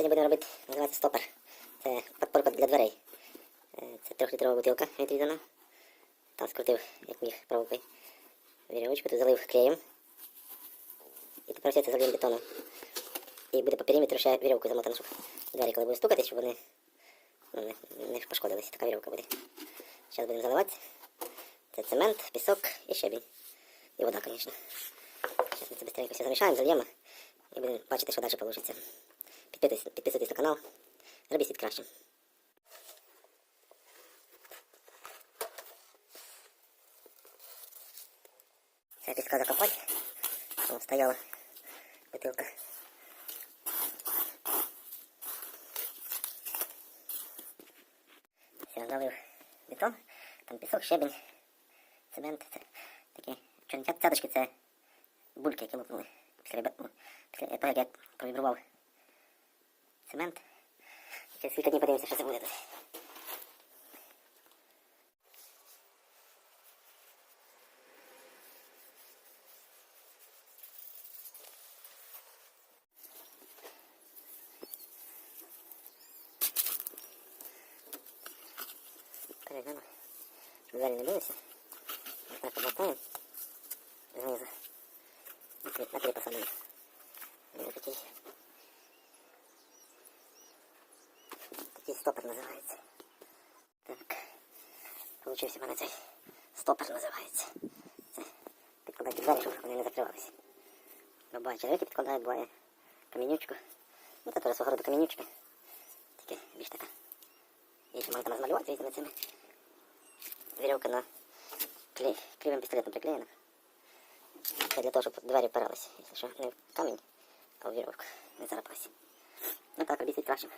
Сьогодні будемо робити, називається стопер. Це подпорка для дверей. Е, Це трьохлітрова бутилка відрізана. Там скрутив, як міг, проволокою вірьовочку, тут залив клеєм. І тепер все це зальємо бетоном. І буде по периметру ще вірьовку замотано, щоб двері, коли будуть стукати, щоб вони ну, не, не пошкодились. Така вірьовка буде. Зараз будемо заливати. Це цемент, пісок і щебінь. І вода, звісно. Зараз ми це быстренько все замішаємо, зальємо. І будемо бачити, що далі вийде. Підписуйтесь, підписуйтесь на канал. Робіть світ кращим. Це піска закопати. О, стояла бутилка. Все, залив бетон, там пісок, щебень, цемент. Це такі чорні ця- цяточки це бульки, які лопнули. Після, ребят- ну, після того, як я провібрував цемент. Через кілька днів подивимося, що це буде тут. Перейдемо. Щоб далі не билися. Ось так обмотаємо. Знизу. На три, на три посадимо. стопор називається. Так. Получився в мене цей стопор називається. Це підкладати двері, щоб вони не закривалися. Буває чоловіки підкладають, буває камінючку. Ну, це теж свого роду камінючка. Тільки більш така. Її ще можна там розмалювати різними цими. Вірьовка на клей, кривим пістолетом приклеєна. Це для того, щоб двері впиралися. Якщо що, не в камінь, а в вірьовку. Не зарапалися. Ну так, робіть краще.